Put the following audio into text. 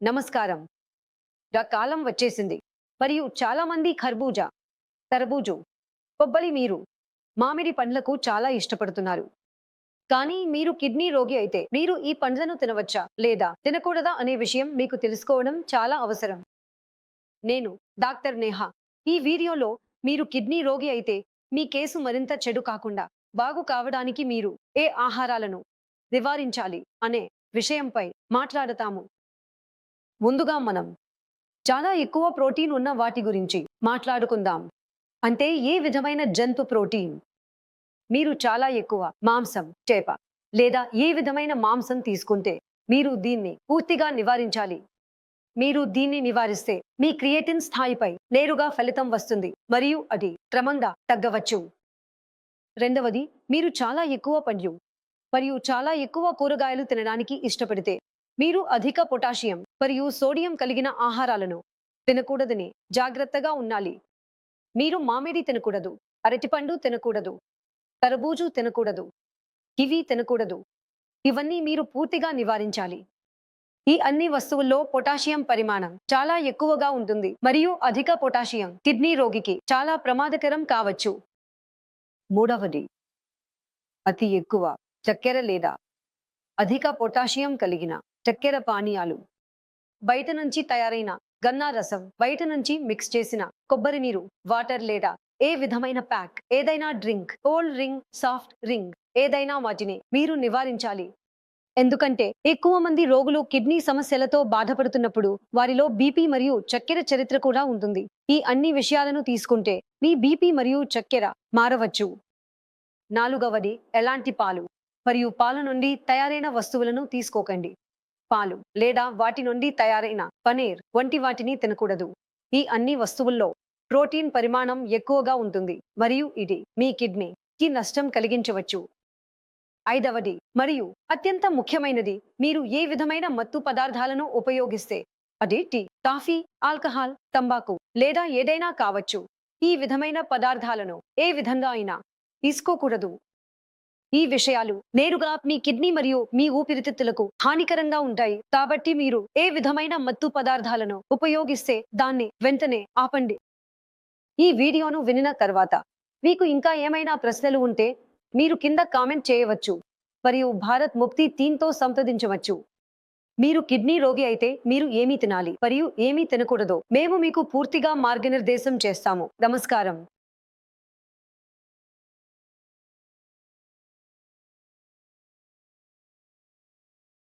నమస్కారం. డా కాలం వచ్చేసింది. మరియు చాలామంది ఖర్బూజా తర్బూజు కొబ్బరి మీరు మామిడి పండ్లకు చాలా ఇష్టపడుతున్నారు. కానీ మీరు కిడ్నీ రోగి అయితే మీరు ఈ పండ్లను తినవచ్చా? లేదా తినకూడదా అనే విషయం మీకు తెలుసుకోవడం చాలా అవసరం. నేను డాక్టర్ నేహా ఈ వీడియోలో మీరు కిడ్నీ రోగి అయితే మీ కేసు మరింత చెడు కాకుండా బాగు కావడానికి మీరు ఏ ఆహారాలను నివారించాలి అనే విషయంపై మాట్లాడతాము. ముందుగా మనం చాలా ఎక్కువ ప్రోటీన్ ఉన్న వాటి గురించి మాట్లాడుకుందాం. అంటే ఏ విధమైన జంతు ప్రోటీన్? మీరు చాలా ఎక్కువ మాంసం చేప లేదా ఏ విధమైన మాంసం తీసుకుంటే మీరు దీన్ని పూర్తిగా నివారించాలి? మీరు దీన్ని నివారిస్తే మీ క్రియేటిన్ స్థాయిపై నేరుగా ఫలితం వస్తుంది మరియు అది క్రమంగా తగ్గవచ్చు. రెండవది మీరు చాలా ఎక్కువ పండ్లు మరియు చాలా ఎక్కువ కూరగాయలు తినడానికి ఇష్టపడితే మీరు అధిక పొటాషియం మరియు సోడియం కలిగిన ఆహారాలను తినకూడదని జాగ్రత్తగా ఉండాలి. మీరు మామిడి తినకూడదు అరటిపండు తినకూడదు తరబూజు తినకూడదు కివి తినకూడదు. ఇవన్నీ మీరు పూర్తిగా నివారించాలి. ఈ అన్ని వస్తువుల్లో పొటాషియం పరిమాణం చాలా ఎక్కువగా ఉంటుంది మరియు అధిక పొటాషియం కిడ్నీ రోగికి చాలా ప్రమాదకరం కావచ్చు. మూడవది అతి ఎక్కువ చక్కెర లేదా అధిక పొటాషియం కలిగిన చక్కెర పానీయాలు. బయట నుంచి తయారైన గన్నా రసం బయట నుంచి మిక్స్ చేసిన కొబ్బరి నీరు వాటర్ లేదా ఏ విధమైన ప్యాక్ ఏదైనా drink cold drink soft drink ఏదైనా వాటిని మీరు నివారించాలి. ఎందుకంటే ఎక్కువ మంది రోగులు కిడ్నీ సమస్యలతో బాధపడుతున్నప్పుడు వారిలో బీపీ మరియు చక్కెర చరిత్ర కూడా ఉంటుంది. ఈ అన్ని విషయాలను తీసుకుంటే మీ బీపీ మరియు చక్కెర మారవచ్చు. నాలుగవది ఎలాంటి పాలు? మరియు పాల నుండి తయారైన వస్తువులను తీసుకోకండి. పాలు లేదా వాటి నుండి తయారైన పనీర్ వంటి వాటిని తినకూడదు. ఈ అన్ని వస్తువుల్లో ప్రోటీన్ పరిమాణం ఎక్కువగా ఉంటుంది మరియు ఇది మీ కిడ్నీకి నష్టం కలిగించవచ్చు. ఐదవది మరియు అత్యంత ముఖ్యమైనది మీరు ఏ విధమైన మత్తు పదార్థాలను ఉపయోగిస్తే? అది టీ కాఫీ ఆల్కహాల్ తంబాకు లేదా ఏదైనా కావచ్చు. ఈ విధమైన పదార్థాలను ఏ విధంగా అయినా తీసుకోకూడదు. ఈ విషయాలు నేరుగా మీ కిడ్నీ మరియు మీ ఊపిరితిత్తులకు హానికరంగా ఉంటాయి. కాబట్టి మీరు ఏ విధమైన మత్తు పదార్థాలను ఉపయోగిస్తే దాన్ని వెంటనే ఆపండి. ఈ వీడియోను వినిన తర్వాత మీకు ఇంకా ఏమైనా ప్రశ్నలు ఉంటే మీరు కింద కామెంట్ చేయవచ్చు మరియు భారత్ ముక్తి టీంతో సంప్రదించవచ్చు. మీరు కిడ్నీ రోగి అయితే మీరు ఏమీ తినాలి మరియు ఏమీ తినకూడదు. మేము మీకు పూర్తిగా మార్గనిర్దేశం చేస్తాము. నమస్కారం.